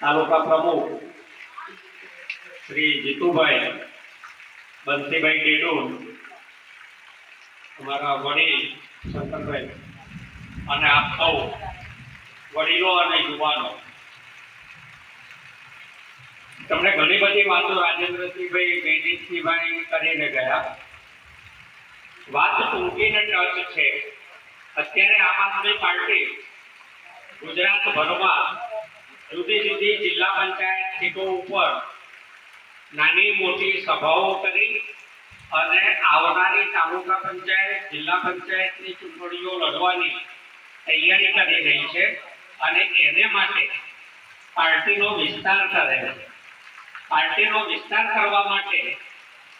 તાલુકા પ્રમુખ શ્રી જીતુભાઈ બંસીભાઈ ડેડુન અમારા વડીલ શંકરભાઈ અને આપ વડીલો અને યુવાનો. તમને ઘણી બધી વાતો રાજેન્દ્રસિંહભાઈ જયદીપસિંહભાઈ કરીને ગયા. વાત ટૂંકીને ટચ છે. અત્યારે આમ આદમી પાર્ટી ગુજરાતભરમાં જુદી જુદી જિલ્લા પંચાયત ઉપર નાની મોટી સભાઓ કરી અને આવનારી તાલુકા પંચાયત, જિલ્લા પંચાયતની ચૂંટણીઓ લડવાની તૈયારી કરી રહી છે અને એને માટે પાર્ટીનો વિસ્તાર કરે છે. પાર્ટીનો વિસ્તાર કરવા માટે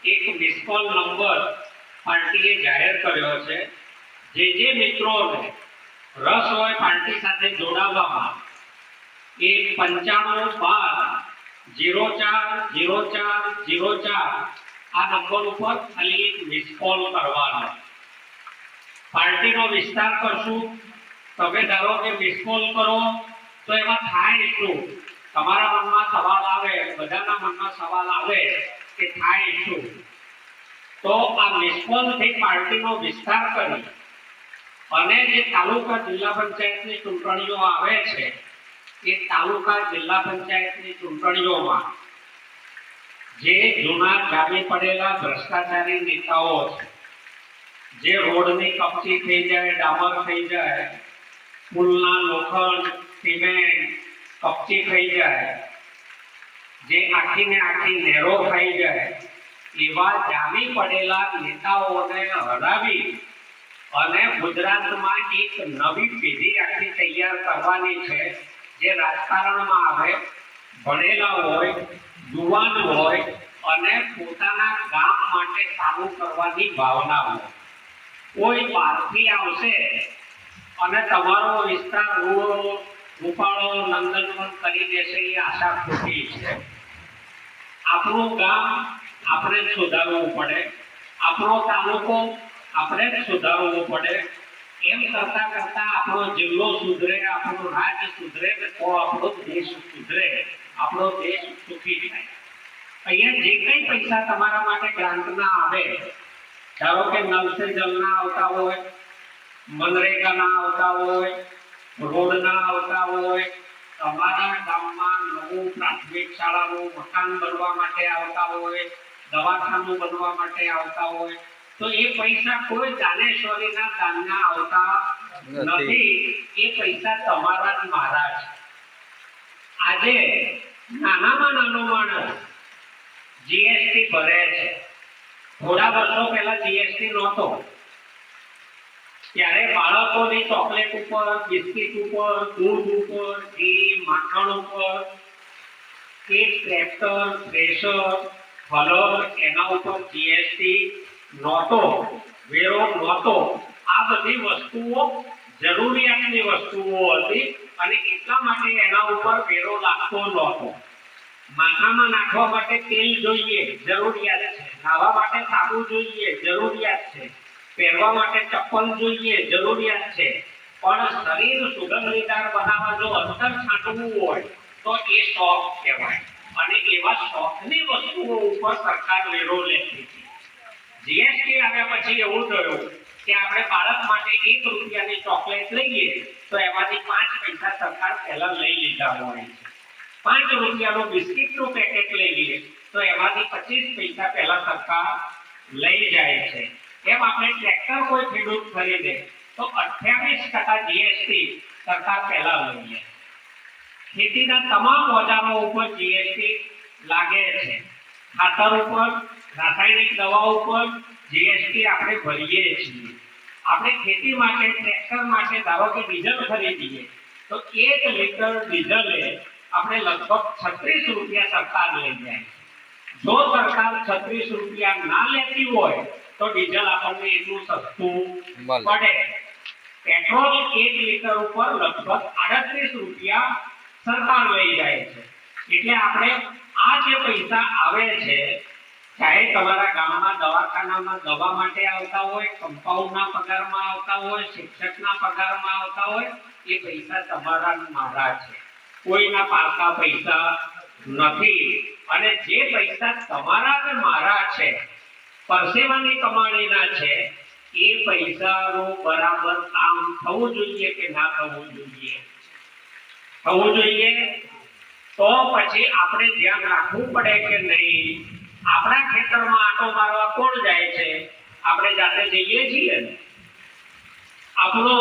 એક મિસકોલ નંબર પાર્ટીએ જાહેર કર્યો છે. જે જે મિત્રોને રસ હોય પાર્ટી સાથે જોડાવામાં એ પંચાણું બાર જીરો ચાર જીરો ચાર જીરો ચાર. આ નંબર ઉપર ખાલી એક મિસ કોલ કરવાનો. પાર્ટીનો વિસ્તાર કરશું. તમે ધારો કે મિસ કોલ કરો, તો એમાં થાય શું તમારા મનમાં સવાલ આવે, બધાના મનમાં સવાલ આવે કે થાય શું તો આ મિસ કોલથી પાર્ટીનો વિસ્તાર કરી અને જે તાલુકા જિલ્લા પંચાયતની ચૂંટણીઓ આવે છે એ તાલુકા જિલ્લા પંચાયતની ચૂંટણીઓમાં જે જૂના જામી પડેલા ભ્રષ્ટાચારી નેતાઓ છે, જે રોડની કપચી થઈ જાય, ડામર થઈ જાય, પુલના લોખંડ, સિમેન્ટ, કપચી થઈ જાય, જે આખી ને આખી નેરો થઈ જાય, એવા જામી પડેલા નેતાઓને હરાવી અને ગુજરાતમાં એક નવી પેઢી આખી તૈયાર કરવાની છે. જે રાજકારણમાં આવે, ભણેલા હોય, યુવાન હોય અને પોતાના ગામ માટે કામ કરવાની ભાવના હોય. કોઈ બહારથી આવશે અને તમારો વિસ્તાર રૂડો, રૂપાળો, નંદનવન કરી દેશે એ આશા ખોટી છે. આપણું ગામ આપણે સુધારવું પડે. આપણો તાલુકો આપણે સુધારવું પડે. એમ કરતા કરતા આપણો જિલ્લો સુધરે, આપણું રાજ્ય સુધરે ને તો આપણો દેશ સુધરે, આપણો દેશ સુખી થાય. અહીંયા જે કઈ પૈસા તમારા માટે ગ્રાન્ટના આવે, ધારો કે નલ સે જલના આવતા હોય, મનરેગાના આવતા હોય, રોડના આવતા હોય, તમારા ગામમાં નવું પ્રાથમિક શાળાનું મકાન બનવા માટે આવતા હોય, દવાખાનું બનવા માટે આવતા હોય તો એ પૈસા કોઈ દાનેશ્વરીના દાનના આવતા નથી. એ પૈસા તમારા મારા છે આજે નાનામાં નાનો માણસ જીએસટી ભરે છે. થોડા વર્ષો પહેલા જીએસટી નહોતો. ત્યારે બાળકોની ચોકલેટ ઉપર બિસ્કિટ ઉપર દૂધ ઉપર ઘી માખણ ઉપર એક ટ્રેક્ટર થ્રેશર ફલર એના ઉપર જીએસટી નહોતો, વેરો નહોતો. આ બધી વસ્તુઓ જરૂરિયાતની વસ્તુઓ હતી અને એટલા માટે એના ઉપર વેરો લાગતો નહોતો. માથામાં નાખવા માટે તેલ જોઈએ, જરૂરિયાત છે. નાહવા માટે સાબુ જોઈએ, જરૂરિયાત છે. પહેરવા માટે ચપ્પલ જોઈએ, જરૂરિયાત છે. પણ શરીર સુગંધીદાર બનાવવા જો અંતર છાંટવું હોય, તો એ શોખ કહેવાય. અને એવા શોખની વસ્તુઓ ઉપર સરકાર વેરો લેતી હતી. જીએસટી આવ્યા પછી એવું થયું કે આપણે બાળક માટે એક રૂપિયાની ચોકલેટ લઈએ, તો એમાંથી પાંચ પૈસા સરકાર પહેલા લઈ લીધા હોય. પાંચ રૂપિયાનું બિસ્કિટનું પેકેટ લઈએ, તો એમાંથી પચીસ પૈસા પહેલા સરકાર લઈ જાય છે. એમ આપણે ટ્રેક્ટર કોઈ ખેડૂત ખરીદે, તો અઠ્યાવીસ ટકા જીએસટી સરકાર પહેલા લઈએ ખેતીના તમામ ઓજારો ઉપર જીએસટી લાગે છે. ખાતર ઉપર રાસાયણિક દવાઓ પર જીએસટી આપણે ભરીએ છીએ. આપણે ખેતી માટે ટ્રેક્ટર માટે ધારો કે ડીઝલ ખરીદીએ તો એક લીટર ડીઝલે આપણે લગભગ છત્રીસ રૂપિયા સરકાર લઈ જાય જો સરકાર છત્રીસ રૂપિયા ના લેતી હોય તો ડીઝલ આપણને એટલું સસ્તું પડે. પેટ્રોલ એક લીટર ઉપર લગભગ આડત્રીસ રૂપિયા સરકાર લઈ જાય છે. એટલે આપણે આ જે પૈસા આવે છે ચાહે તમારા ગામમાં દવાખાનામાં દવા માટે આવતા હોય કમ્પાઉન્ડના પગારમાં આવતા હોય, શિક્ષકના પગારમાં આવતા હોય, એ પૈસા તમારા મારા છે. કોઈના પાકા પૈસા નથી. અને જે પૈસા તમારા ને મારા છે, પરસેવાની કમાણીના છે, એ પૈસાનું બરાબર કામ થવું જોઈએ કે ના થવું જોઈએ? થવું જોઈએ તો પછી આપણે ધ્યાન રાખવું પડે કે નહીં? આપણા ખેતરમાં આટો મારવા કોણ જાય છે? આપણે જાતે જઈએ છીએ. ને આપણો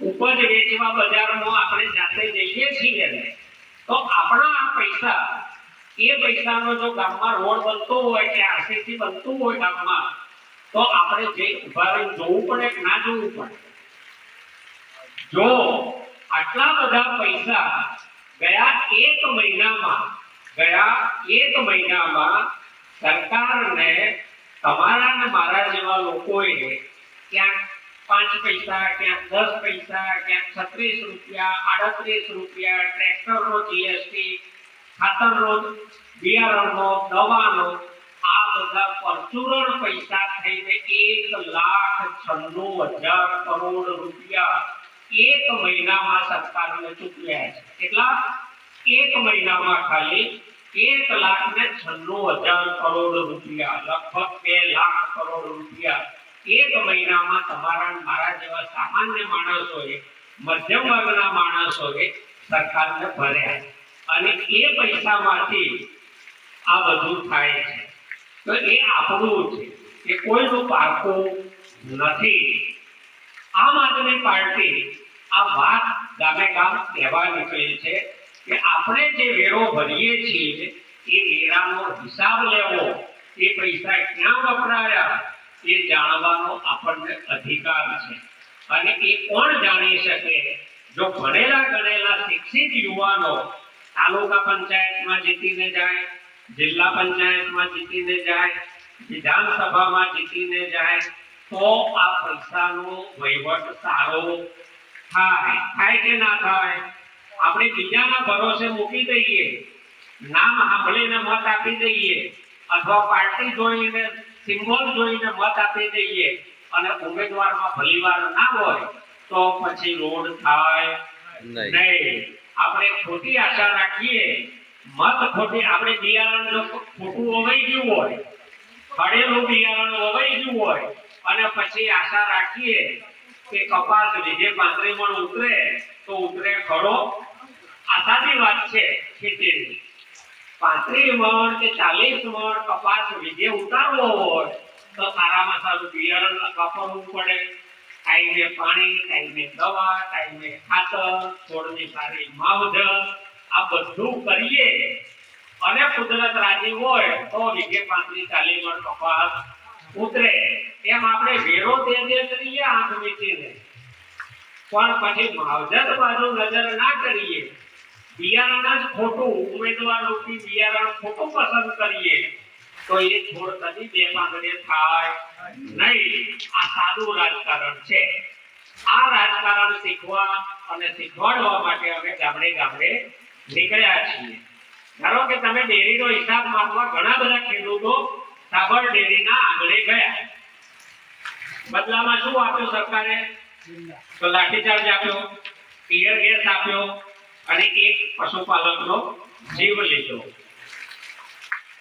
ઉપજ વેચવા બજારમાં આપણે જાતે જઈએ છીએ. ને તો આપણા પૈસા, એ પૈસાનો જો ગામમાં રોડ બનતો હોય કે આરસીસી બનતું હોય ગામમાં, તો આપણે જે ઊભા રહીને જોવું પડે કે ના જોવું પડે? જો આટલા બધા પૈસા ગયા એક મહિનામાં, ગયા એક મહિનામાં સરકારને તમારા ને મારા જેવા લોકોએ ક્યાંક પાંચ પૈસા, ક્યાંક દસ પૈસા, ક્યાંક છત્રીસ રૂપિયા, આડત્રીસ રૂપિયા, ટ્રેક્ટરનો જીએસટી, ખાતરનો, બિયારણનો, દવાનો, આ બધા પરચુરણ પૈસા થઈને એક લાખ છન્નું હજાર કરોડ રૂપિયા એક મહિનામાં સરકારને ચૂકવ્યા છે. કેટલા? એક મહિનામાં ખાલી એક લાખ ને છન્નું હજાર કરોડ રૂપિયા, લગભગ બે લાખ કરોડ રૂપિયા. એક મહિનામાં તમારા મારા જેવા સામાન્ય માણસોએ, મધ્યમ વર્ગના માણસોએ સરકારને ભર્યા અને એ પૈસામાંથી આ બધું થાય છે. તો એ આપણું છે. એ કોઈનું પારકું નથી. આમ આદમી પાર્ટી આ વાત ગામે ગામ કહેવા નીકળી છે. કે આપણે જે વેરો ભરીએ છીએ, એ વેરાનો હિસાબ લેવો, એ પૈસા ક્યાં વપરાયા, એ જાણવાનો આપણને અધિકાર છે. અને એ કોણ જાણી શકે? જો ભણેલા ગણેલા શિક્ષિત યુવાનો તાલુકા પંચાયતમાં જીતીને જાય, જિલ્લા પંચાયતમાં જીતીને જાય, વિધાનસભામાં જીતીને જાય, તો આ પૈસાનો વહીવટ સારો થાય. થાય કે ના થાય? આપણે બીજાના ભરોસે મૂકી દઈએ નામ સાંભળીને મત આપી દઈએ અથવા પાર્ટી જોઈને સિમ્બોલ જોઈને મત આપી દઈએ અને ઉમેદવારમાં ભલીવાર ના હોય તો પછી રોડ થાય નહીં. આપણે ખોટી આશા રાખીએ. મત ખોટી આપણે બિયારણ જો ખોટું અવાઈ ગયું હોય ખડેલું બિયારણ વવાઈ ગયું હોય અને પછી આશા રાખીએ કે કપાસ લીધે પાંત્રી મણ ઉતરે તો ઉતરે ખરો. આશાની વાત છે, ખેતીની. પાંત્રીસ મણ કે ચાલીસ મણ કપાસ વીજે ઉતારવો હોય, તો સારામાં સારું બિયારણ વાપરવું પડે. ટાઈમે પાણી, ટાઈમે દવા, ટાઈમે ખાતર, છોડની સારી માવજત, આ બધું કરીએ. અને કુદરત રાજી હોય તો વીઘે પાંત્રીસ, ચાલીસ મણ કપાસ ઉતરે. એમ આપણે વેરો દે દે કરીએ, આંખ મીચીને. પણ પછી માવજત બાજુ નજર ના કરીએ. બિયારણ જ ખોટું ઉમેદવાર રૂપી બિયારણ ખોટું પસંદ કરીએ, તો એ છોડ કદી બે પાંગડે થાય નહીં. આ સાદું રાજકારણ છે. આ રાજકારણ શીખવા અને શીખવાડવા માટે અમે ગામડે ગામડે નીકળ્યા છીએ. ધારો કે તમે ડેરીનો હિસાબ માંગવા ઘણા બધા ખેડૂતો સાબર ડેરીના આંગણે ગયા. બદલામાં શું આપ્યું સરકારે? તો લાઠીચાર્જ આપ્યો ટીયર ગેસ આપ્યો અને એક પશુપાલકનો જીવ લીધો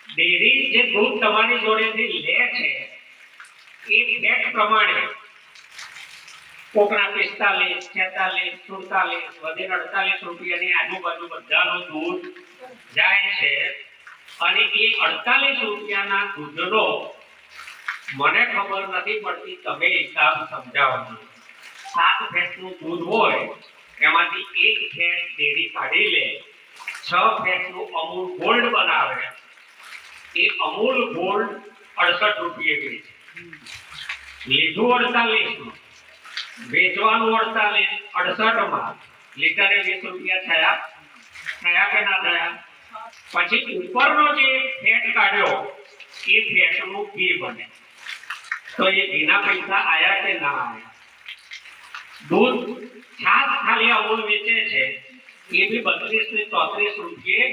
ડેરી જે દૂધ તમારી જોડેથી લે છે, એ ફેટ પ્રમાણે કોકના પિસ્તાલીસ, છેતાલીસ, સુડતાલીસ, વગેરે અડતાલીસ રૂપિયાની આજુબાજુ બધાનું દૂધ જાય છે અને એ અડતાલીસ રૂપિયાના દૂધનો મને ખબર નથી પડતી, તમે હિસાબ સમજાવો મને. સાત ફેટનું દૂધ હોય એમાંથી એક ફેટ ડેરી કાઢી લે, છ ફેટનું અમૂલ ગોલ્ડ બનાવે. એ અમૂલ ગોલ્ડ અડસઠ રૂપિયે વેચે. લીધું અડતાલીસમાં, વેચવાનું અડતાલીસ, અડસઠમાં. લીટરે વીસ રૂપિયા થયા. થયા કે ના થયા? પછી ઉપરનો જે ફેટ કાઢ્યો, એ ફેટનું ઘી બને. તો એ ઘીના પૈસા આયા કે ના આયા? દૂધ છાસ ખાલી અમૂલ વેચે છે. એ બી બત્રીસ ને ચોત્રીસ રૂપિયે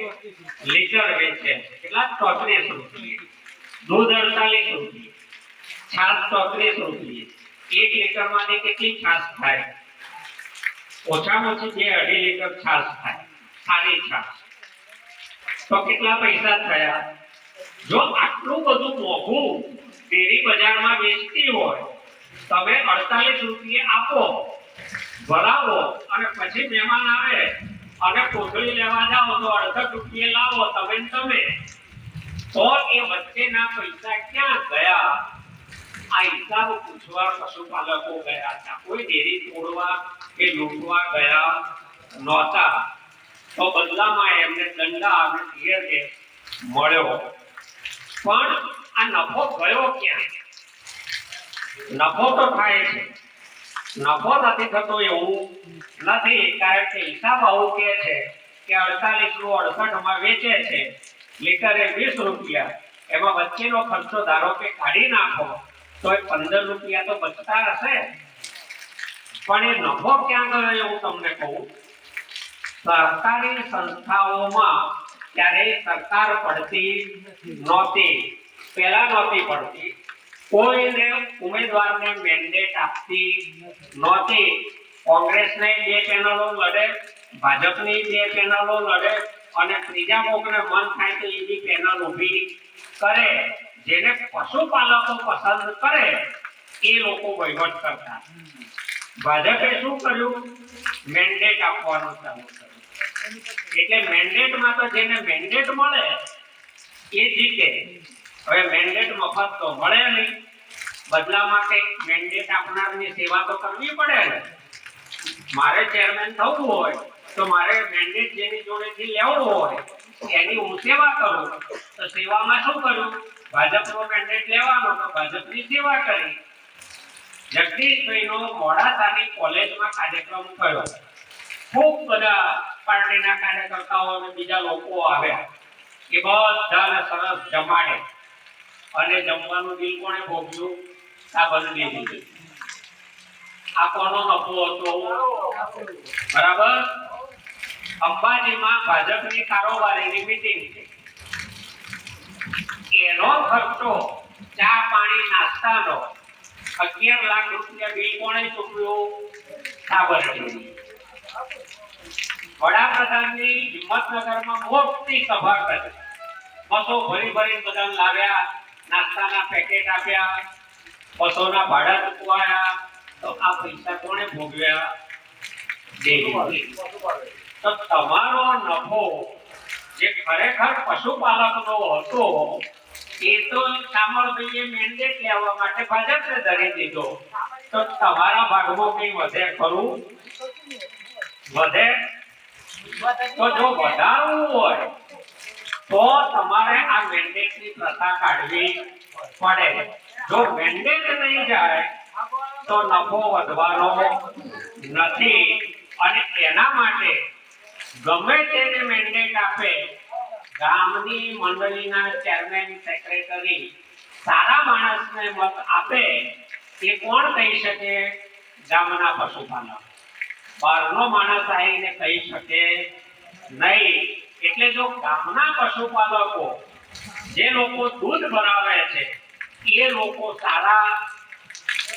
લીટર વેચે છે. કેટલા? ચોત્રીસ રૂપિયે. દૂધ અડતાલીસ રૂપિયે. છાસ ચોત્રીસ રૂપિયે. એક લીટરમાંથી કેટલી છાસ થાય? ઓછામાં ઓછી બે અઢી લીટર છાસ થાય. સારી છાશ તો કેટલા પૈસા થયા? જો આટલું બધું મોંઘું ડેરી બજારમાં વેચતી હોય, તમે અડતાલીસ રૂપિયે આપો. ભરાવો અને પછી મહેમાન આવે અને કોથળી લેવા જાઓ તો અડધક રૂપિયા લાવો, તમે તમે. તો એ વચ્ચેના પૈસા ક્યાં ગયા? આ હિસાબ પૂછવા પશુપાલકો ગયા હતા. કોઈ ડેરી તોડવા કે લૂંટવા ગયા નહોતા. તો બદલામાં એમને દંડા અને ધીરે મળ્યો. પણ આ નફો ગયો ક્યાં? નફો તો થાય છે. નફો નથી થતો એવું નથી, કારણ કે હિસાબ આવું કે છે કે અડતાલીસનું અડસઠમાં વેચે છે, લીટરે વીસ રૂપિયા. એમાં વચ્ચેનો ખર્ચો ધારો કે કાઢી નાખો તો એ પંદર રૂપિયા તો બચતા હશે. પણ એ નફો ક્યાં ગયો એવું તમને કહું? સરકારી સંસ્થાઓમાં ક્યારેય સરકાર પડતી નહોતી, પહેલા નહોતી પડતી. કોઈને ઉમેદવારને મેન્ડેટ આપતી નહોતી. કોંગ્રેસને બે પેનલો લડે, ભાજપની બે પેનલો લડે અને ત્રીજા કોકને મન થાય તો એની પેનલ ઊભી કરે. જેને પશુપાલકો પસંદ કરે, એ લોકો વહીવટ કરતા. ભાજપે શું કર્યું? મેન્ડેટ આપવાનું ચાલુ કર્યું. એટલે મેન્ડેટમાં તો જેને મેન્ડેટ મળે, એ જીતે. હવે મેન્ડેટ મફત તો મળે નહીં. બદલામાં માટે મેન્ડેટ આપનારની સેવા તો કરવી પડે ને. મારે ચેરમેન થવું હોય, તો મારે મેન્ડેટ જેની જોડેથી લેવું હોય, એની હું સેવા કરું. તો સેવામાં શું કરું ભાજપનો મેન્ડેટ લેવાનો, તો ભાજપની સેવા કરી. જગદીશભાઈનો મોડાસાની કોલેજમાં કાર્યક્રમ થયો. ખૂબ બધા પાર્ટીના કાર્યકર્તાઓ અને બીજા લોકો આવ્યા. એ બધાને સરસ જમાડે અને જમવાનું બિલ કોણે ભોગ્યું? આ બંને દીધું આ કોનો નફો હતો? બરાબર? અંબાજીમાં ભાજપની કારોબારીની મીટિંગ છે એનો ખર્ચો ચા પાણી નાસ્તાનો અગિયાર લાખ રૂપિયા બિલ કોણે ચૂકવ્યું? સાબરમતી. વડાપ્રધાનની હિંમતનગરમાં મોટી સભા કરી. બસો ભરી ભરી બધા લાવ્યા, નાસ્તાના પેકેટ આપ્યા. બસોના ભાડા ચૂકવાયા, તો આ પૈસા કોણે ભોગવ્યા? તો તમારો નફો જે ખરેખર પશુપાલકનો હતો, એ તો શામળભાઈએ મેન્ડેટ લેવા માટે ભાજપને ધરી દીધો. તો તમારા ભાગમાં કઈ વધે ખરું? વધે? તો જો વધારવું હોય, તો તમારે આ મેન્ડેટની પ્રથા કાઢવી પડે. જો મેન્ડેટ નહીં જાય, તો નફો વધવાનો નથી. અને એના માટે ગમે તેને મેન્ડેટ આપે, ગામની મંડળીના ચેરમેન સેક્રેટરી સારા માણસને મત આપે, એ કોણ કહી શકે? ગામના પશુપાલક. બહારનો માણસ આવીને કહી શકે નહીં. એટલે જો ગામના પશુપાલકો, જે લોકો દૂધ ભરાવે છે એ લોકો સારા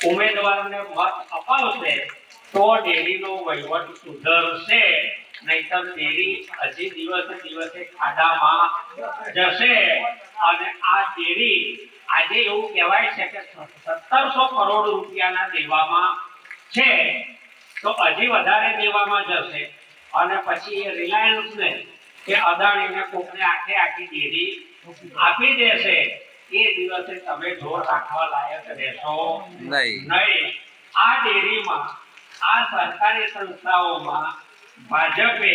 ઉમેદવારને મત અપાવશે તો ડેરીનો વહીવટ સુધરશે. નહીતર ડેરી હજી દિવસે દિવસે ખાડામાં જશે. અને આ ડેરી આજે એવું કહેવાય છે કે સત્તરસો કરોડ રૂપિયાના દેવામાં છે. તો હજી વધારે દેવામાં જશે. અને પછી એ રિલાયન્સને કે અદાણીને કોકને આખે આખી ડેરી આપી દેશે. એ દિવસે તમે જોર રાખવા લાયક રહેશો. નહીં. નહીં. આ ડેરીમાં આ સરકારી સંસ્થાઓમાં ભાજપે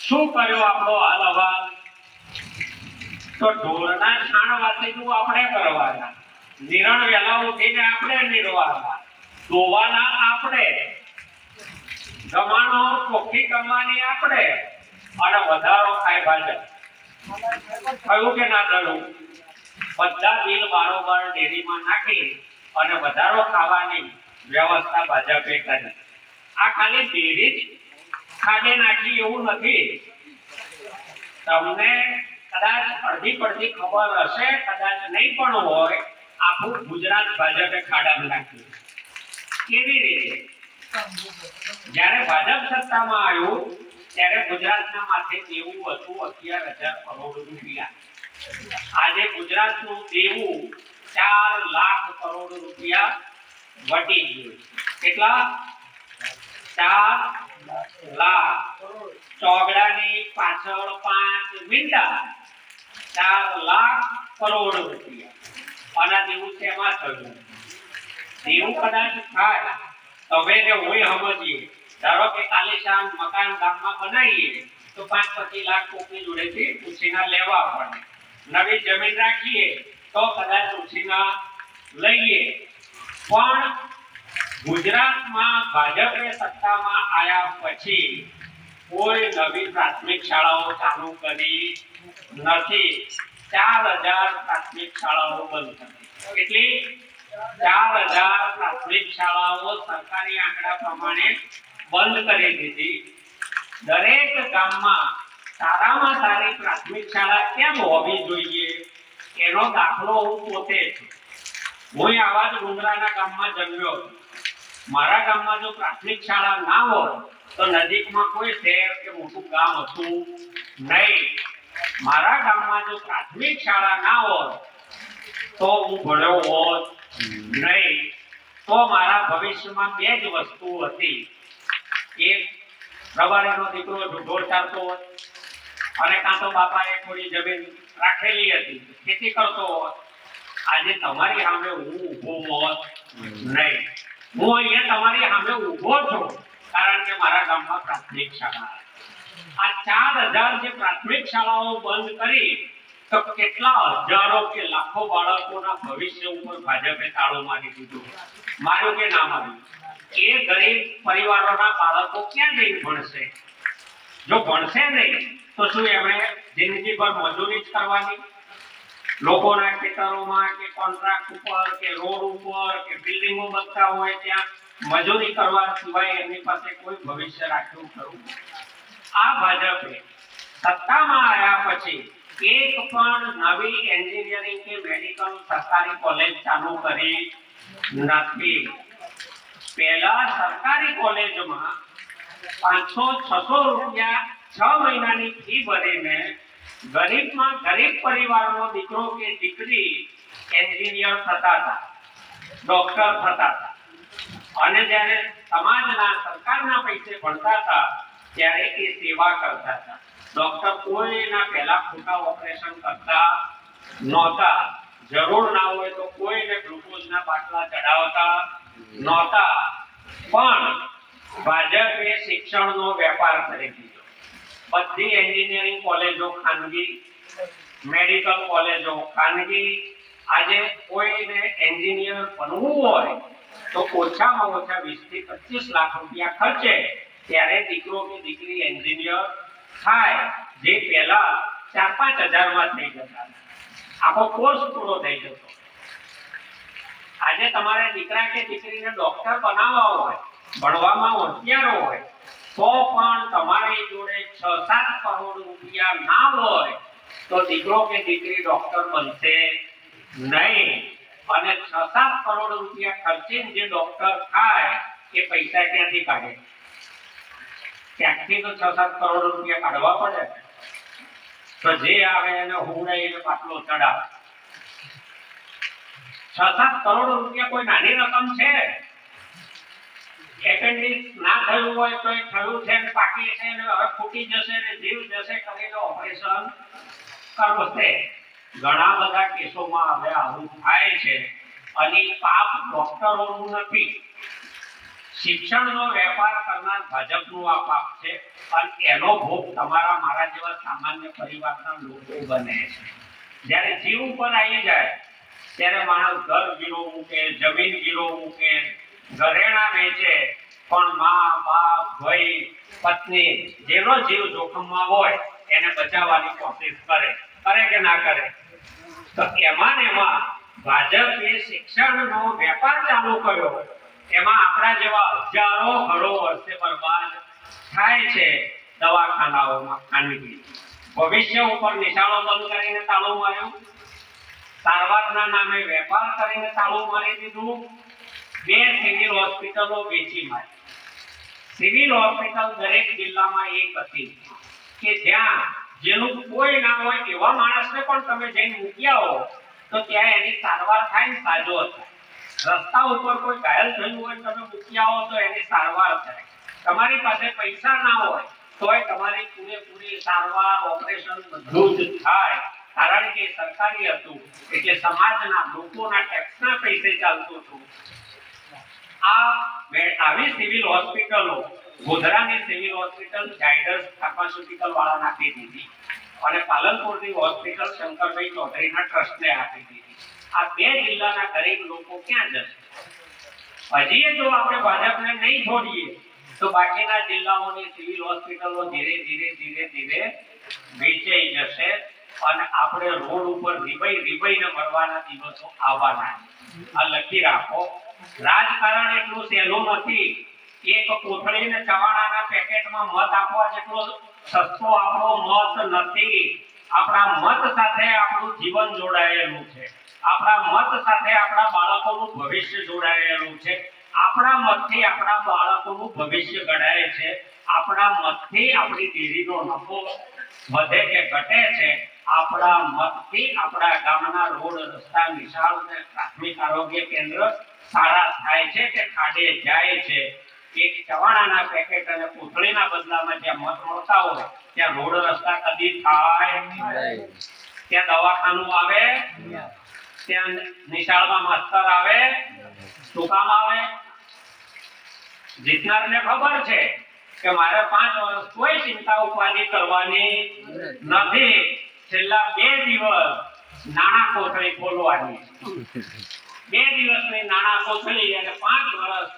શું કર્યો આપણો હાલ અહેવાલ? તો ઢોરના છાણવાસીનું આપણે કરવાના નિરણ વહેલા ઉઠીને આપણે નિરવાના. ધોવાના આપણે. ગમાણો ચોખ્ખી કમવાની આપણે. અને વધારો ખાય ભાજપ. કયું કે ના ડરું બધા બિલ બારોબાર ડેરીમાં નાખી અને વધારો ખાવાની વ્યવસ્થા ભાજપે કરી. આ ખાલી ડેરી જ ખાડે નાખી એવું નથી. તમને કદાચ અડધી પડધી ખબર હશે, કદાચ નહીં પણ હોય, આખું ગુજરાત ભાજપે ખાડામાં નાખ્યું. કેવી રીતે? જ્યારે ભાજપ સત્તામાં આવ્યું ત્યારે ગુજરાતના માથે દેવું હતું, અગિયાર હજાર કરોડ રૂપિયા. આજે ગુજરાતનું દેવું ચાર લાખ કરોડ રૂપિયા વટી ગયું. કેટલા? ચાર લાખ. ચોગડાની પાછળ પાંચ મીંડા ચાર લાખ કરોડ રૂપિયા. આના જેવું શેમાં થયું? એવું કદાચ થાય. તમે ને હોય સમજીએ. ધારો કે કાલીશાન મકાન ગામમાં બનાવીએ, તો પાંચ પચીસ લાખ કોકની જોડેથી ઉછીના લેવા પડે. નવી જમીન રાખીએ, તો કદાચ ઉછીના લઈએ. પણ ગુજરાતમાં ભાજપે સત્તામાં આવ્યા પછી કોઈ નવી પ્રાથમિક શાળાઓ ચાલુ કરી નથી. ચાર હજાર પ્રાથમિક શાળાઓ બંધ કરી. કેટલી ચાર હજાર પ્રાથમિક શાળાઓ સરકારી આંકડા પ્રમાણે બંધ કરી દીધી. દરેક ગામમાં સારામાં સારી પ્રાથમિક શાળા કેમ હોવી જોઈએ? એનો દાખલો હું પોતે છું. હું આવા જ ડુંગરાના ગામમાં જન્મ્યો છું. મારા ગામમાં જો પ્રાથમિક શાળા ના હોય, તો નજીકમાં કોઈ શહેર કે મોટું ગામ હતું નહીં. મારા ગામમાં જો પ્રાથમિક શાળા ના હોય, તો હું ભણ્યો હોત નહીં. તો મારા ભવિષ્યમાં બે જ વસ્તુ હતી. એક રબારીનો દીકરો ઢોર ચાલતો હોત અને કાં તો બાપાએ થોડી જમીન રાખેલી હતી, ખેતી કરતો હોત, આજે તમારી સામે હું ઊભો હોત નહીં. હું અહીંયા તમારી સામે ઊભો છું, કારણ કે મારા ગામમાં પ્રાથમિક શાળા આ ચાર હજાર જે પ્રાથમિક શાળાઓ બંધ કરી, તો કેટલા હજારો કે લાખો બાળકોના ભવિષ્ય ઉપર ભાજપે તાળો મારી દીધો. માર્યો કે ના માર્યું એ ગરીબ પરિવારોના બાળકો ક્યાં જઈને ભણશે? જો ભણશે નહીં, તો શું એમણે જિંદગીભર મજૂરી જ કરવાની? લોકોના ખેતરોમાં કે કોન્ટ્રાક્ટ ઉપર, કે રોડ ઉપર, કે બિલ્ડિંગો બનતા હોય ત્યાં મજૂરી કરવા સિવાય એમની પાસે કોઈ ભવિષ્ય રાખ્યું ખરું? આ ભાજપે સત્તામાં આવ્યા પછી એક પણ નવી એન્જિનિયરિંગ કે મેડિકલ સરકારી કોલેજ ચાલુ કરી નથી. પહેલા સરકારી કોલેજમાં પાંચસો, છસો રૂપિયા છ મહિનાની ફી ભરીને ગરીબમાં ગરીબ પરિવારનો દીકરો કે દીકરી એન્જિનિયર થતા હતા, ડોક્ટર થતા હતા. અને જ્યારે સમાજના સરકારના પૈસે ભણતા હતા, ત્યારે એ સેવા કરતા હતા. ડોક્ટર કોઈના પહેલા ખોટા ઓપરેશન કરતા નહોતા. જરૂર ના હોય તો કોઈને ગ્લુકોઝના બાટલા ચડાવતા નહોતા. પણ ભાજપે શિક્ષણનો વેપાર કરી દીધો. બધી એન્જિનિયરિંગ કોલેજો ખાનગી મેડિકલ કોલેજો ખાનગી. આજે કોઈને એન્જિનિયર બનવું હોય તો ઓછામાં ઓછા વીસથી પચીસ લાખ રૂપિયા ખર્ચે ત્યારે દીકરો કે દીકરી એન્જિનિયર થાય. જે પહેલા ચાર પાંચ હજારમાં થઈ જતા. આખો કોર્સ પૂરો થઈ જતો. આજે તમારે દીકરા કે દીકરીને ડોક્ટર બનાવવા હોય, ભણવામાં હોશિયાર હોય, તો પણ તમારી જોડે છ સાત કરોડ રૂપિયા ના હોય, તો દીકરો કે દીકરી ડોક્ટર બનશે નહીં. અને છ સાત કરોડ રૂપિયા ખર્ચીને જે ડોક્ટર થાય, એ પૈસા ક્યાંથી કાઢે? ક્યાંકથી તો છ સાત કરોડ રૂપિયા કાઢવા પડે? તો જે આવે એને હુંડાઈને પાટલો ચડાવે સાત કરોડ રૂપિયા કોઈ નાની રકમ છે? એપેન્ડિક્સ ના થયું હોય તો એ થયું છે બાકી છે ને હવે ફૂટી જશે ને જીવ જશે કરીને ઓપરેશન. કરશે ઘણા બધા કેસોમાં હવે આવું થાય છે. અને પાપ ડોક્ટરોનું નથી. શિક્ષણનો વેપાર કરનાર ભાજપનું આ પાપ છે. અને એનો ભોગ તમારા મારા જેવા સામાન્ય પરિવારના લોકો બને છે. જ્યારે જીવ ઉપર આવી જાય ત્યારે માણસ ઘર ગીરો મૂકે, જમીન ગીરો મૂકે, ઘરેણા વેચે, પણ મા, બાપ, ભાઈ, પત્ની જેનો જીવ જોખમમાં હોય, એને બચાવવાની કોશિશ કરે. કરે કે ના કરે? તો એમાં ને એમાં ભાજપે શિક્ષણનો વેપાર ચાલુ કર્યો. એમાં આપણા જેવા હજારો ઘરો વર્ષે બરબાદ થાય છે દવાખાનાઓમાં ખાનગી. ભવિષ્ય ઉપર નિશાળો બંધ કરીને તાળો માર્યું સારવારના નામે વેપાર કરીને તાળું મારી દીધું બે સિવિલ હોસ્પિટલો વેચી મારી. સિવિલ હોસ્પિટલ દરેક જિલ્લામાં એક હતી કે જ્યાં જેનું કોઈ ના હોય એવા માણસને પણ તમે જઈને મૂક્યા હો તો ત્યાં એની સારવાર થાય ને સાજો થાય. રસ્તા ઉપર કોઈ ઘાયલ થયું હોય તમે મૂક્યા હો તો એની સારવાર થાય. તમારી પાસે પૈસા ના હોય, તોય તમારી પૂરેપૂરી સારવાર, ઓપરેશન બધું જ થાય. કારણ કે સરકારી હતું એટલે સમાજના લોકોના ટેક્સના પૈસે ચાલતું હતું. આ આવી સિવિલ હોસ્પિટલો, ગોધરાની સિવિલ હોસ્પિટલ ઝાયડસ ફાર્માસ્યુટિકલ વાળાને આપી દીધી. અને પાલનપુરની હોસ્પિટલ શંકરભાઈ ચૌધરીના ટ્રસ્ટને આપી દીધી. આ બે જિલ્લાના ગરીબ લોકો ક્યાં જશે? હજી જો આપણે ભાજપને નહીં છોડીએ, તો બાકીના જિલ્લાઓની સિવિલ હોસ્પિટલો ધીરે ધીરે ધીરે ધીરે વેચાઈ જશે. અને આપણે રોડ ઉપર રીબાઈ રીબાઈને મરવાના દિવસો આવવાના આ લખી રાખો. રાજકારણ એટલું સહેલું નથી. એક કોથળીને ચવાણાના પેકેટમાં મત આપવા જેટલો સસ્તો આપણો મત નથી. આપણા મત સાથે આપણું જીવન જોડાયેલું છે. આપણા મત સાથે આપણા બાળકોનું ભવિષ્ય જોડાયેલું છે. આપણા મતથી આપણા બાળકોનું ભવિષ્ય ઘડાય છે. આપણા મતથી આપણી ડેરીનો નફો વધે કે ઘટે છે. આપણા મતથી આપણા ગામના રોડ રસ્તા વિશાળ પ્રાથમિક આરોગ્ય કેન્દ્ર સારા થાય છે કે ખાડે જાય છે? એક ચવાણાના પેકેટ અને કોથળીના બદલામાં જ્યાં મત મળતા હોય, ત્યાં રોડ રસ્તા કદી થાય ત્યાં દવાખાનું આવે, ત્યાં નિશાળમાં માસ્તર આવે શું આવે. જીતનારને ખબર છે કે મારે પાંચ વર્ષ કોઈ ચિંતા ઉપાધિ કરવાની નથી. છેલ્લા બે દિવસ નાણા કોથળી ખોલવાની. બે દિવસની નાણા કોથળી અને પાંચ વર્ષ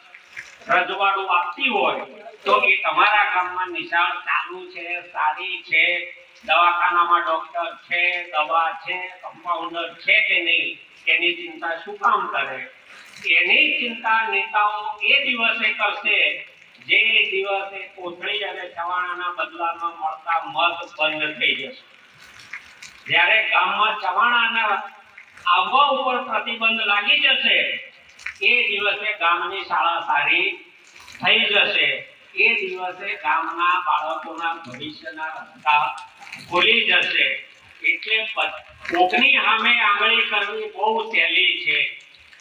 રજવાડું આપતી હોય તો એ તમારા ગામમાં નિશાળ ચાલુ છે, સારી છે, દવાખાનામાં ડોક્ટર છે, દવા છે કમ્પાઉન્ડર છે કે નહીં, એની ચિંતા શું કામ કરે? એની ચિંતા નેતાઓ એ દિવસે કરશે, જે દિવસે કોથળી અને ચવાણાના બદલામાં મળતા મત બંધ થઈ જશે. જ્યારે ગામમાં ચવાણાના આવવા ઉપર પ્રતિબંધ લાગી જશે, એ દિવસે ગામની શાળા સારી થઈ જશે. એ દિવસે ગામના બાળકોના ભવિષ્યના રસ્તા ખુલી જશે. એટલે કોકની સામે આંગળી કરવી બહુ સહેલી છે.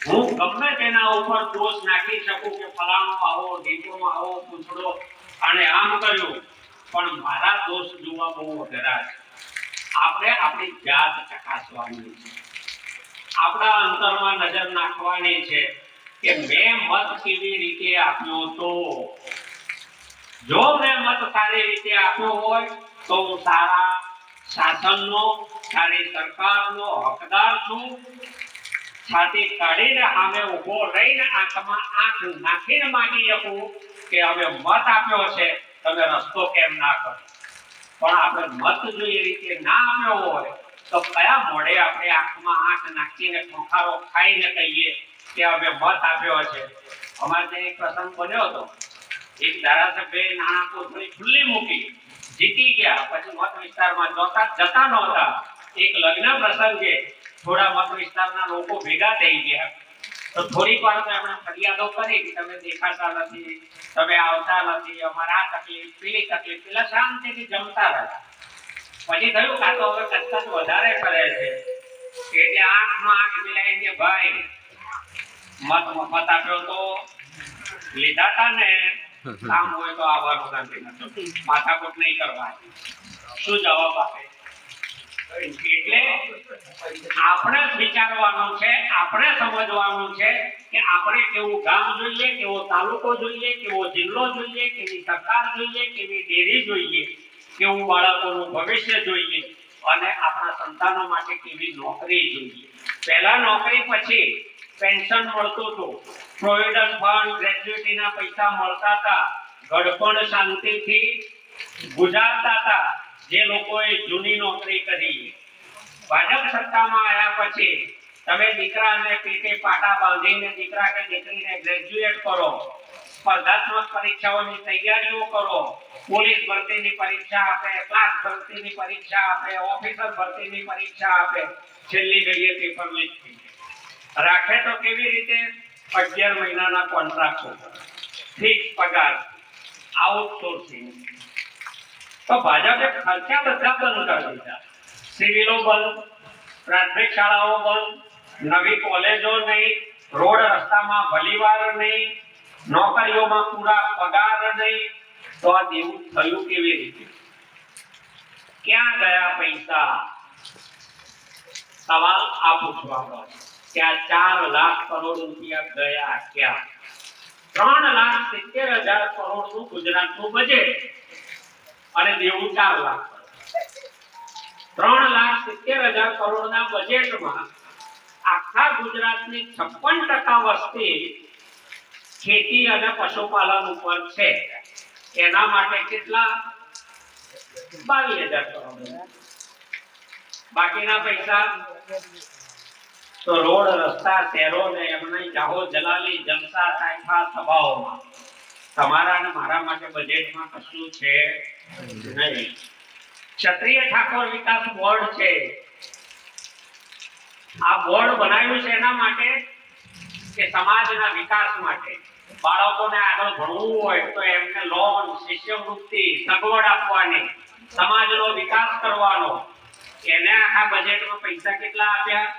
હું ગમે તેના ઉપર દોષ નાખી શકું કે ફલાણો આવો ઢીંગો આવો, પૂછડો, અને આમ કર્યું. પણ મારા દોષ જોવા બહુ અઘરા છે. આપણે આપણી જાત ચકાસવાની છે. આપણા અંતરમાં નજર નાખવાની છે કે મેં મત કેવી રીતે આપ્યો તો જો મેં મત સારી રીતે આપ્યો હોય, તો હું સારા શાસનનો, સારી સરકારનો હકદાર છું. છાતી કાઢીને સામે ઊભો રહીને આંખમાં આંખ નાખીને માંગી શકું કે હવે મત આપ્યો છે, તમે રસ્તો કેમ ના કરો? પણ આપણે મત જો એ રીતે ના આપ્યો હોય, તો કયા મોઢે આપણે આંખમાં આંખ નાખીને ખોખારો ખાઈને કહીએ કે અમે મત આપ્યો છે? અમારે ત્યાં એક પ્રસંગ બન્યો હતો. એક ધારાસભ્ય નાણાં કોથળી ખુલ્લી મૂકી, જીતી ગયા, પછી મત વિસ્તારમાં જોતા જતા નહોતા. એક લગ્ન પ્રસંગે થોડા મત વિસ્તારના લોકો ભેગા થઈ ગયા. તો થોડીક વાર એમણે ફરિયાદો કરી કે તમે દેખાતા નથી, તમે આવતા નથી, અમારે આ તકલીફ, પેલી તકલીફ પેલા શાંતિથી જમતા રહ્યા પછી થયું કાં તો હવે કચકચ વધારે કરે છે. એટલે આંખમાં આંખ મિલાઈને ભાઈ, મત મફત આપ્યો તો લીધા તા ને, કામ હોય તો આવવાનું નથી માથાકૂટ નહીં કરવા શું જવાબ આપે? એટલે આપણે વિચારવાનું છે, આપણે સમજવાનું છે કે આપણે કેવું ગામ જોઈએ, કેવો તાલુકો જોઈએ, કેવો જિલ્લો જોઈએ, કેવી સરકાર જોઈએ, કેવી ડેરી જોઈએ, કેવું બાળકોનું ભવિષ્ય જોઈએ અને આપણા સંતાનો માટે કેવી નોકરી જોઈએ. પહેલા નોકરી પછી પેન્શન મળતું હતું. પ્રોવિડન્ટ ફંડ ગ્રેજ્યુટીના પૈસા મળતા હતા. ગડપણ શાંતિથી ગુજારતા હતા. જે લોકોએ જૂની નોકરી કરી, ભાજપ સત્તામાં આવ્યા પછી તમે દીકરાને પીઠે પાટા બાંધીને દીકરા કે દીકરીને ગ્રેજ્યુએટ કરો, સ્પર્ધાત્મક પરીક્ષાઓની તૈયારીઓ કરો, પોલીસ ભરતીની પરીક્ષા આપે ક્લાસ ભરતીની પરીક્ષા આપે ઓફિસર ભરતીની પરીક્ષા આપે, છેલ્લી ઘડીએ પેપર લીક થઈ રાખે તો કેવી રીતે? અગિયાર મહિનાના કોન્ટ્રાક્ટ ફિક્સ પગાર. આઉટસોર્સિંગ તો ભાજપે ખર્ચા બધા બંધ કરી દીધા. સિવિલો બંધ, પ્રાથમિક શાળાઓ બંધ, નવી કોલેજો નહીં, રોડ રસ્તામાં ભલીવાર નહીં, નોકરીઓમાં પૂરા પગાર નહીં. તો આ દેવું થયું કેવી રીતે? ક્યાં ગયા પૈસા? સવાલ આ પૂછવાનો કે આ ચાર લાખ કરોડ રૂપિયા ગયા ક્યાં? ત્રણ લાખ સિત્તેર હજાર કરોડનું ગુજરાતનું બજેટ અને દેવું ચાર લાખ. ત્રણ લાખ સિત્તેર હજાર કરોડના બજેટમાં આખા ગુજરાતની છપ્પન ટકા વસ્તી ખેતી અને પશુપાલન ઉપર છે. એના માટે કેટલા? બાવીસ હજાર કરોડ. બાકીના પૈસા? તો રોડ, રસ્તા, શહેરો ને એમને જાહો જલાલી જલસા સાયફા સભાઓમાં. તમારા અને મારા માટે બજેટમાં કશું છે નહીં. ક્ષત્રિય ઠાકોર વિકાસ બોર્ડ છે. આ બોર્ડ બનાવ્યું છે એના માટે કે સમાજના વિકાસ માટે. બાળકોને આગળ ભણવું હોય તો એમને લોન શિષ્યવૃત્તિ, સગવડ આપવાની, સમાજનો વિકાસ કરવાનો. એને આખા બજેટમાં પૈસા કેટલા આપ્યા?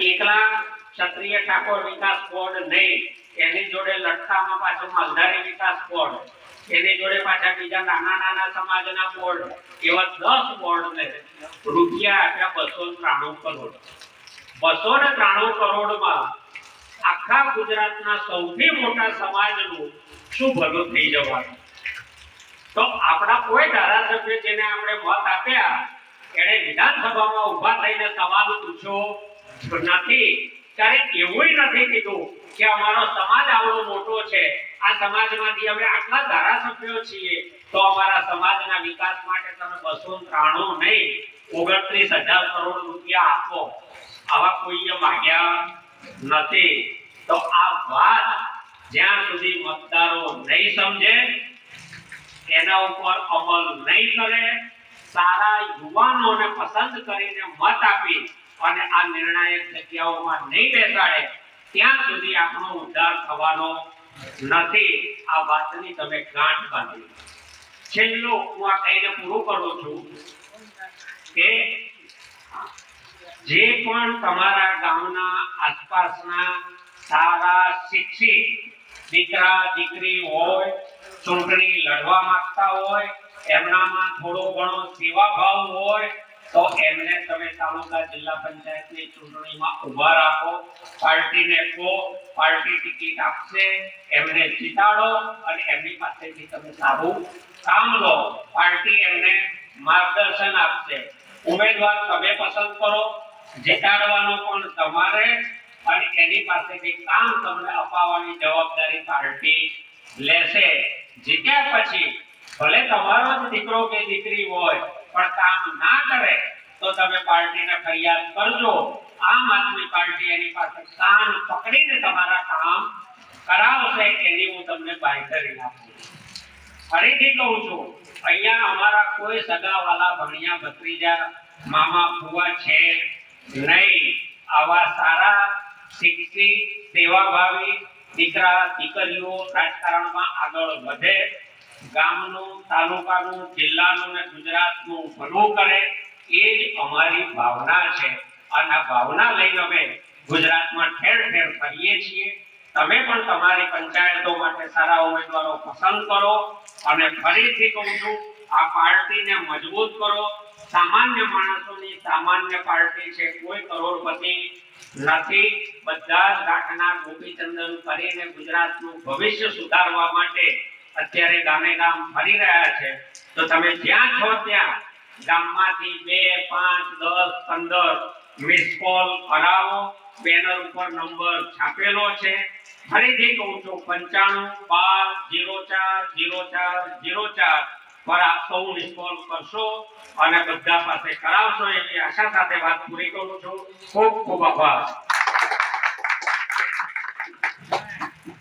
એકલા ક્ષત્રિય ઠાકોર વિકાસ બોર્ડ નહીં. એની જોડે લટકામાં પાછો માલધારી વિકાસ બોર્ડ એની જોડે પાછા બીજા નાના નાના સમાજના બોર્ડ એવા દસ બોર્ડને રૂપિયા આપ્યા બસો ત્રાણું કરોડ. બસો ને ત્રાણું કરોડમાં આખા ગુજરાતના સૌથી મોટા સમાજનું શું ભલું થઈ જવાનું? તો આપણા કોઈ ધારાસભ્ય જેને આપણે મત આપ્યા એને વિધાનસભામાં ઊભા થઈને સવાલ પૂછ્યો, નથી ત્યારે એવું નથી કીધું કે અમારો સમાજ આવડો મોટો છે. આ સમાજમાંથી અમે આટલા ધારાસભ્યો છીએ તો અમારા સમાજના વિકાસ માટે તમે બસો ત્રાણું નહીં, ઓગણત્રીસ હજાર કરોડ રૂપિયા આપો. આવા કોઈએ માગ્યા નથી. તો આ વાત જ્યાં સુધી મતદારો નહીં સમજે, એના ઉપર અમલ નહીં કરે, સારા યુવાનોને પસંદ કરીને મત આપી અને આ નિર્ણાયક જગ્યાઓમાં નહીં બેસાડે, ત્યાં સુધી આપણો ઉદ્ધાર થવાનો નથી. આ વાતની તમે ગાંઠ બાંધી છેલ્લો હું આ કહીને પૂરું કરું છું કે જે પણ તમારા ગામના આસપાસના સારા શિક્ષિત દીકરા, દીકરી હોય, ચૂંટણી લડવા માંગતા હોય, એમનામાં થોડો ઘણો સેવાભાવ હોય તો એમને તમે તાલુકા જિલ્લા પંચાયતની ચૂંટણીમાં ઊભા રાખો, પાર્ટીને કહો, પાર્ટી ટિકિટ આપશે, એમને જીતાડો અને એમની પાસેથી તમે સારું કામ લો. પાર્ટી એમને માર્ગદર્શન આપશે. ઉમેદવાર તમે પસંદ કરો, જીતાડવાનો પણ તમારે અને એની પાસેથી કામ તમને અપાવવાની જવાબદારી પાર્ટી લેશે. જીત્યા પછી ભલે તમારો જ દીકરો કે દીકરી હોય પણ કામ ના કરે, તો તમે પાર્ટીને ફરિયાદ કરજો. આમ આદમી પાર્ટી એની પાસે કાન પકડીને તમારા કામ કરાવશે એની હું તમને બાંધરી આપું ફરીથી કહું છું, અહીંયા અમારા કોઈ સગાવાલા ભણિયા ભત્રીજા, મામા ફુવા છે નહીં. આવા સારા શિક્ષિત, સેવાભાવી દીકરા, દીકરીઓ રાજકારણમાં આગળ વધે. ગામનું, તાલુકાનું, જિલ્લાનું ને ગુજરાતનું ભલું કરે એ જ અમારી ભાવના છે. અને ભાવના લઈને અમે ગુજરાતમાં ઠેર ઠેર ફરીએ છીએ. તમે પણ તમારી પંચાયતો માટે સારા ઉમેદવારો પસંદ કરો. અને ફરીથી કહું છું, આ પાર્ટીને મજબૂત કરો. સામાન્ય માણસોની સામાન્ય પાર્ટી છે, કોઈ કરોડપતિ નથી. બધા જ ગાંઠના ગોપીચંદન કરીને ગુજરાતનું ભવિષ્ય સુધારવા માટે અત્યારે ગામે ગામ ફરી રહ્યા છે. તો તમે જ્યાં છો ત્યાં ગામમાંથી બે, પાંચ, દસ, પંદર મિસ કોલ કરાવો. બેનર ઉપર નંબર છાપેલો છે. ફરીથી કહું છું, પંચાણું, બાર જીરો ચાર જીરો ચાર જીરો ચાર પર આપ સૌ મિસ કોલ કરશો અને બધા પાસે કરાવશો એવી આશા સાથે વાત પૂરી કરું છું. ખૂબ ખૂબ આભાર.